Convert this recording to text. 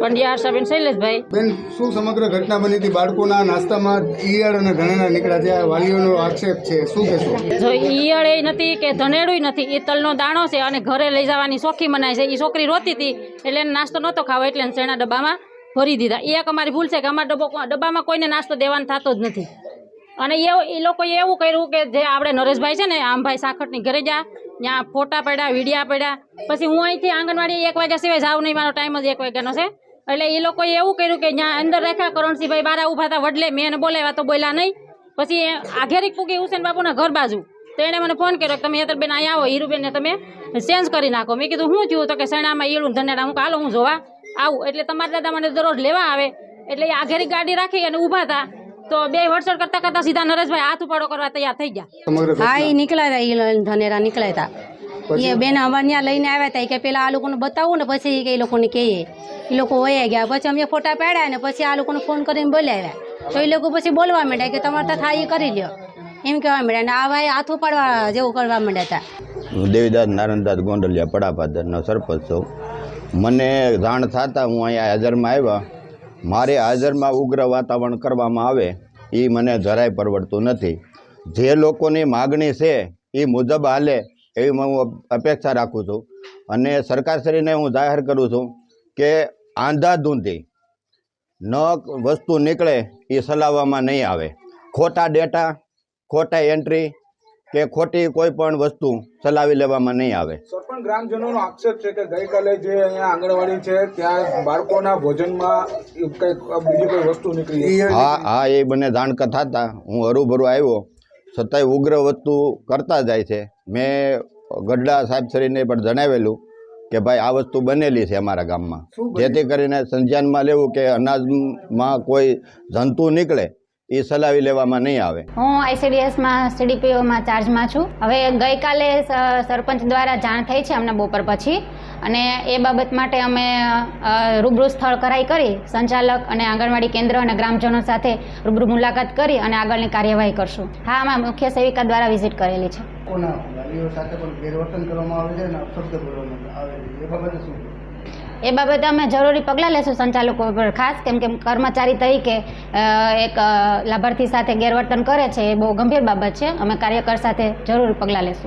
પંડ્યા શૈલેષભાઈ. બેન શું સમગ્ર ઘટના બની હતી? બાળકોના નાસ્તામાં ઈયળ અને ઘણાના નીકળ્યા છે. વાલીઓનો આક્ષેપ છે. શું કહેશો? જો ઈયળ એ નથી કે ધનેડું નથી એ તલનો દાણો છે અને ઘરે લઈ જવાની શોખી મનાય છે. એ છોકરી રોતી હતી એટલે નાસ્તો નહોતો ખાવો એટલે શેણા ડબ્બામાં ભરી દીધા. એ એક અમારી ભૂલ છે કે અમારા ડબ્બો ડબ્બામાં કોઈને નાસ્તો દેવાનો થતો જ નથી. અને એ એ લોકોએ એવું કર્યું કે જે આપણે નરેશભાઈ છે ને આમભાઈ સાખટની ઘરે જા ત્યાં ફોટા પડ્યા વિડીયા પડ્યા. પછી હું અહીંથી આંગણવાડી એક વાગ્યા સિવાય જાઉં નહીં મારો ટાઈમ જ એક વાગ્યાનો છે. એટલે એ લોકોએ એવું કર્યું કે જ્યાં અંદર રાખ્યા કરણસિંહભાઈ બારા ઊભા હતા વડલે મેં એને બોલાવ્યા તો બોલ્યા નહીં. પછી આઘેરી પૂગી હુસેન બાપુના ઘર બાજુ. તો એણે મને ફોન કર્યો કે તમે હેતરબેન અહીંયા આવો હીરુબેનને તમે ચેન્જ કરી નાખો. મેં કીધું શું થયું તો કે શેણામાં ઈળું ધનેડા? હું હાલો હું જોવા આવું. એટલે તમારા દાદા મને દરરોજ લેવા આવે. એટલે એ આઘેરી ગાડી રાખી અને ઊભા હતા. તો બે વટસળ કરતા કરતા સીધા નરેશભાઈ હાથ ઉપાડો કરવા તૈયાર થઈ ગયા. હા એ નીકળ્યા હતા એ ધનેરા નીકળ્યા હતા. એ બેન અમારે ત્યાં લઈને આવ્યા હતા કે પેલા આ લોકોને બતાવું ને પછી કે એ લોકોને કહીએ એ લોકો વયા ગયા. પછી અમે ફોટા પાડ્યા ને પછી આ લોકોને ફોન કરીને બોલાવ્યા. તો એ લોકો પછી બોલવા માંડ્યા કે તમારે તો થાય એ કરી લ્યો. એમ કહેવા માંડ્યા ને આ ભાઈ હાથું પાડવા જેવું કરવા માંડ્યા હતા હું દેવીદાસ નારાયણદાસ ગોંડલિયા પડાપાદરનો સરપંચ છું. મને જાણ થતાં હું અહીંયા હાજરમાં આવ્યા. મારે હાજરમાં ઉગ્ર વાતાવરણ કરવામાં આવે એ મને જરાય પરવડતું નથી. જે લોકોની માગણી છે એ મુજબ હાલે એવી હું અપેક્ષા રાખું છું. અને સરકારશ્રીને હું જાહેર કરું છું કે આંધાધૂંધી ન વસ્તુ નીકળે એ ચલાવવામાં નહીં આવે. ખોટા ડેટા ખોટા એન્ટ્રી કે ખોટી કોઈ પણ વસ્તુ ચલાવી લેવામાં નહીં આવે. પણ ગ્રામજનોનો આક્ષેપ છે કે ગઈકાલે જે અહીંયા આંગણવાડી છે ત્યાં બાળકોના ભોજનમાં કંઈક બીજી કોઈ વસ્તુ નીકળી હા હા એ બંને જાણ હતા. હું હરુભરું આવ્યો. છતાંય ઉગ્ર વસ્તુ કરતા જાય છે. મેં ગઢડા સાહેબ શ્રીને પણ જણાવેલું કે ભાઈ આ વસ્તુ બનેલી છે અમારા ગામમાં. જેથી કરીને સંજ્ઞાનમાં લેવું કે અનાજમાં કોઈ જંતુ નીકળે એ સલાવી લેવામાં નહીં આવે. હું આઈસીડીએસમાં સીડીપીઓમાં ચાર્જમાં છું. હવે ગઈકાલે સ- સરપંચ દ્વારા જાણ થઈ છે અમને બપોર પછી. અને એ બાબત માટે અમે રૂબરૂ સ્થળ કરાઈ કરી સંચાલક અને આંગણવાડી કેન્દ્ર અને ગ્રામજનો સાથે રૂબરૂ મુલાકાત કરી અને આગળની કાર્યવાહી કરશું. હા અમે મુખ્ય સેવિકા દ્વારા વિઝિટ કરેલી છે. કોના સાથે પણ ગેરવર્તન કરવામાં આવે છે અને અપશબ્દ બોલવામાં આવે છે. એ બાબતે શું એ બાબતે અમે જરૂરી પગલાં લેશું સંચાલકો પર, ખાસ કેમ કે કર્મચારી તરીકે એક લાભાર્થી સાથે ગેરવર્તન કરે છે, એ બહુ ગંભીર બાબત છે. અમે કાર્યકર સાથે જરૂરી પગલાં લેશું.